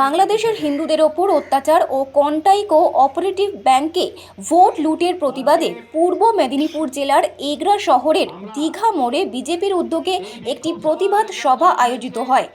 বাংলাদেশের হিন্দুদের ওপর অত্যাচার ও কন্টাই কো অপারেটিভ ব্যাংকে ভোট লুটের প্রতিবাদে পূর্ব মেদিনীপুর জেলার এগরা শহরের দীঘা মোড়ে বিজেপির উদ্যোগে একটি প্রতিবাদ সভা আয়োজিত হয়।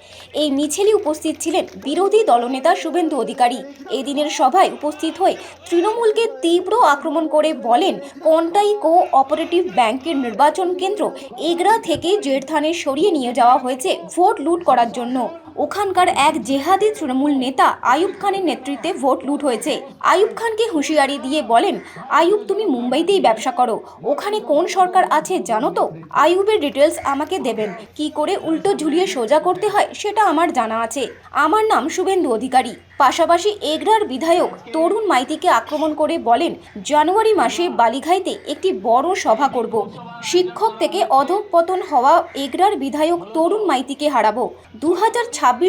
এই মিছিলে উপস্থিত ছিলেন বিরোধী দলনেতা শুভেন্দু অধিকারী। এই দিনের সভায় উপস্থিত হয়ে তৃণমূলকে তীব্র আক্রমণ করে বলেন কন্টাই কো অপারেটিভ ব্যাংকের নির্বাচন কেন্দ্র এগরা থেকে জেরথানে সরিয়ে নিয়ে যাওয়া হয়েছে ভোট লুট করার জন্য। ওখানকার এক জেহাদি তৃণমূল নেতা আয়ুব খানের নেতৃত্বে ভোট লুট হয়েছে। আয়ুব খানকে হুঁশিয়ারি দিয়ে বলেন আয়ুব তুমি মুম্বাইতেই ব্যবসা করো। ওখানে কোন সরকার আছে জানো তো? আয়ুবের ডিটেলস আমাকে দেবেন। কি করে উল্টো ঝুলিয়ে সোজা করতে হয় সেটা আমার জানা আছে। আমার নাম শুভেন্দু অধিকারী। পাশাপাশি এগরার বিধায়ক তরুণ মাইতিকে আক্রমণ করে বলেন, জানুয়ারি মাসে বালিঘাইতে একটি বড় সভা করব। শিক্ষক থেকে অধঃপতন হওয়া এগরার বিধায়ক তরুণ মাইতিকে হারাবো। দু হাজার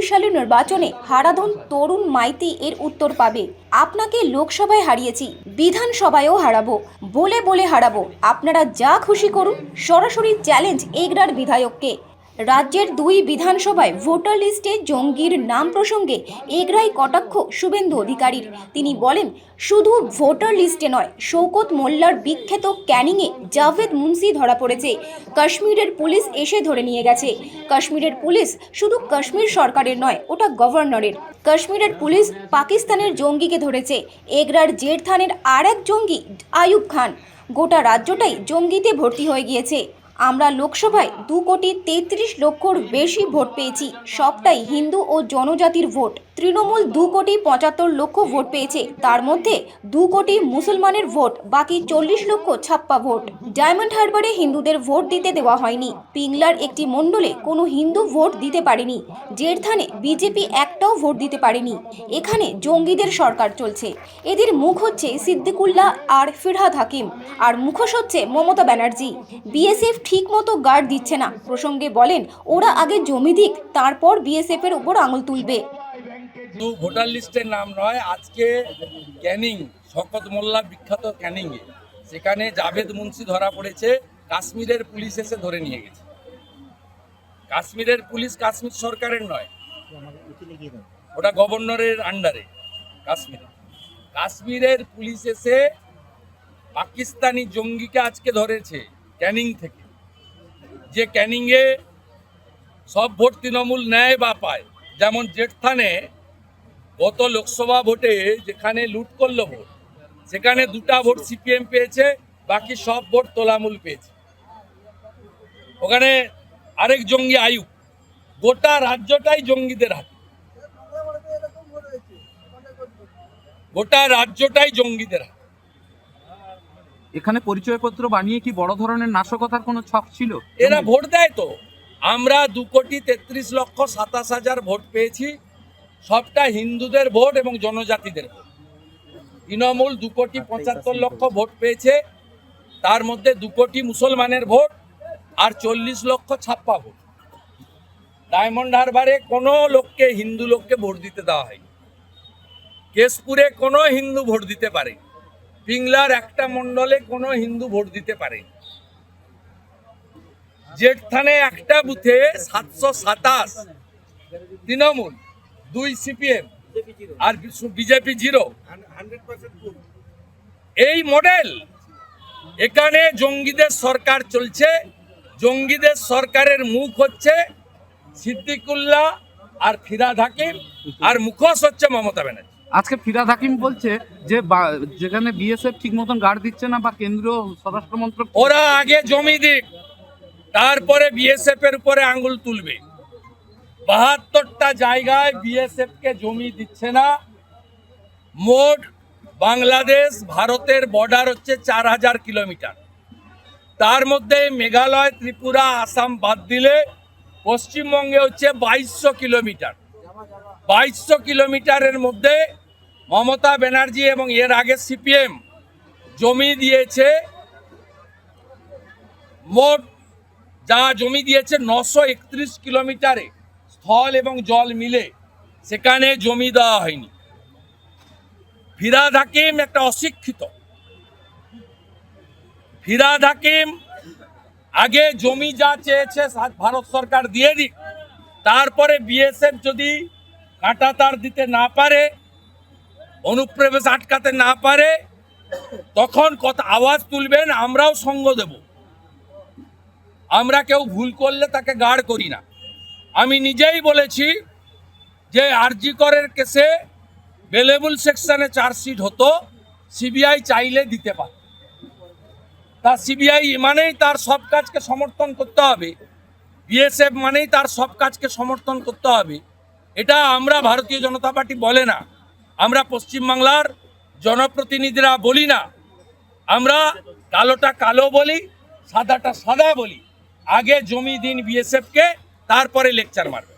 সালের নির্বাচনে হারাধন তরুণ মাইতি এর উত্তর পাবে। আপনাকে লোকসভায় হারিয়েছি, বিধানসভায়ও হারাবো, বলে বলে হারাবো। আপনারা যা খুশি করুন, সরাসরি চ্যালেঞ্জ এগরার বিধায়ককে। রাজ্যের দুই বিধানসভায় ভোটার লিস্টে জঙ্গির নাম প্রসঙ্গে এগরাই কটাক্ষ শুভেন্দু অধিকারীর। তিনি বলেন, শুধু ভোটার লিস্টে নয় শৌকত মোল্লার বিখ্যাত ক্যানিংয়ে জাভেদ মুন্সি ধরা পড়েছে। কাশ্মীরের পুলিশ এসে ধরে নিয়ে গেছে। কাশ্মীরের পুলিশ শুধু কাশ্মীর সরকারের নয়, ওটা গভর্নরের। কাশ্মীরের পুলিশ পাকিস্তানের জঙ্গিকে ধরেছে। এগরার জেরথানের আর এক জঙ্গি আয়ুব খান। গোটা রাজ্যটাই জঙ্গিতে ভর্তি হয়ে গিয়েছে। আমরা লোকসভায় দু কোটি তেত্রিশ লক্ষর বেশি ভোট পেয়েছি সবটাই হিন্দু ও জনজাতির ভোট। তৃণমূল দু কোটি পঁচাত্তর লক্ষ ভোট পেয়েছে। তার মধ্যে দু কোটি মুসলমানের ভোট, বাকি চল্লিশ লক্ষ ছাপ্পা ভোট। ডায়মন্ড হারবারে হিন্দুদের ভোট দিতে দেওয়া হয়নি। পিংলার একটি মণ্ডলে কোনো হিন্দু ভোট দিতে পারেনি। জেরথানে বিজেপি একটাও ভোট দিতে পারেনি। এখানে জঙ্গিদের সরকার চলছে। এদের মুখ হচ্ছে সিদ্দিকুল্লাহ আর ফিরহাদ হাকিম। আর মুখোশ হচ্ছে মমতা ব্যানার্জি। বিএসএফ ঠিক মতো গার্ড দিচ্ছে না। প্রসঙ্গে বলেন, ওরা আগে জমি দিক, তারপর বিএসএফ এর উপর আঙুল তুলবে। ভোটার লিস্টের নাম নয়, আজকে ক্যানিং, শকত মোল্লা বিখ্যাত ক্যানিংয়ে সেখানে জাভেদ মুন্সি ধরা পড়েছে, কাশ্মীরের পুলিশ এসে ধরে নিয়ে গেছে। কাশ্মীরের পুলিশ কাশ্মীর সরকারের নয়, ওটা গভর্নরের আন্ডারে কাশ্মীরে। কাশ্মীরের পুলিশ এসে পাকিস্তানি জঙ্গিকে আজকে ধরেছে ক্যানিং থেকে। যে ক্যানিংয়ে সব ভোট তৃণমূল নেয় বা পায়, যেমন জেঠথানে গত লোকসভা ভোটে যেখানে লুট করল ভোট সেখানে দুটা ভোট সিপিএম পেয়েছে বাকি সব ভোট তোলামূল পেয়েছে। ওখানে আরেক জঙ্গি আয়ুব গোটা রাজ্যটাই জঙ্গিদের হাতে। গোটা রাজ্যটাই জঙ্গিদের হাতে। এখানে পরিচয়পত্র বানিয়ে কি বড় ধরনের নাশকতার কোনো ছক ছিল? এরা ভোট দেয় তো। আমরা দু কোটি তেত্রিশ লক্ষ সাতাশ হাজার ভোট পেয়েছি। সবটা হিন্দুদের ভোট এবং জনজাতিদের ভোট। তৃণমূল দু কোটি পঁচাত্তর লক্ষ ভোট পেয়েছে তার মধ্যে দু কোটি মুসলমানের ভোট আর চল্লিশ লক্ষ ছাপ্পা ভোট। ডায়মন্ড হারবারে কোনো লোককে হিন্দু লোককে ভোট দিতে দেওয়া হয়নি। কেশপুরে কোনো হিন্দু ভোট দিতে পারে পিংলার একটা মণ্ডলে কোনো হিন্দু ভোট দিতে পারে জেঠথানে একটা বুথে সাতশো সাতাশ তৃণমূল দুই সিপিএম আর বিজেপি জিরো। এই মডেল এখানে জঙ্গিদের সরকার চলছে। জঙ্গিদের সরকারের মুখ হচ্ছে সিদ্দিকুল্লাহ আর ফিরাদ হাকিম আর মুখোশ হচ্ছে মমতা ব্যানার্জি। আজকে ফিরাদ হাকিম বলছে যে বা- যেখানে বিএসএফ ঠিক মতন গার্ড দিচ্ছে না বা কেন্দ্রীয় স্বরাষ্ট্র মন্ত্রক ওরা আগে জমি দিক তারপরে বিএসএফ এর উপরে আঙ্গুল তুলবে। বাহাত্তরটা জায়গায় বিএসএফ কে জমি দিচ্ছে না। মোট বাংলাদেশ ভারতের বর্ডার হচ্ছে চার হাজার কিলোমিটার। তার মধ্যে মেঘালয়, ত্রিপুরা, আসাম বাদ দিলে পশ্চিমবঙ্গে হচ্ছে বাইশশো কিলোমিটার। বাইশশো কিলোমিটারের মধ্যে মমতা ব্যানার্জি এবং এর আগে সিপিএম জমি দিয়েছে। মোট যা জমি দিয়েছে নশো একত্রিশ কিলোমিটারে। স্থল এবং জল মিলে, সেখানে জমি দেওয়া হয়নি। ফিরাদ হাকিম একটা অশিক্ষিত। ফিরাদ হাকিম আগে জমি যা চেয়েছে ভারত সরকার দিয়ে দিক, তারপরে বিএসএফ যদি কাঁটা তার দিতে না পারে, অনুপ্রবেশ আটকাতে না পারে, তখন কথা আওয়াজ তুলবেন, আমরাও সঙ্গ দেব। আমরা কেউ ভুল করলে তাকে গাড় করি না। আমি নিজেই বলেছি যে আরজি করের কেসে বেলেবল সেকশনে চার্জশিট হতো সিবিআই চাইলে দিতে পারে তা সিবিআই মানেই তার সব কাজকে সমর্থন করতে হবে। বিএসএফ মানেই তার সব কাজকে সমর্থন করতে হবে। এটা আমরা ভারতীয় জনতা পার্টি বলে না। আমরা পশ্চিমবাংলার জনপ্রতিনিধিরা বলি না। আমরা কালোটা কালো বলি, সাদাটা সাদা বলি। আগে জমি দিন বিএসএফকে তারপরে লেকচার মারবে।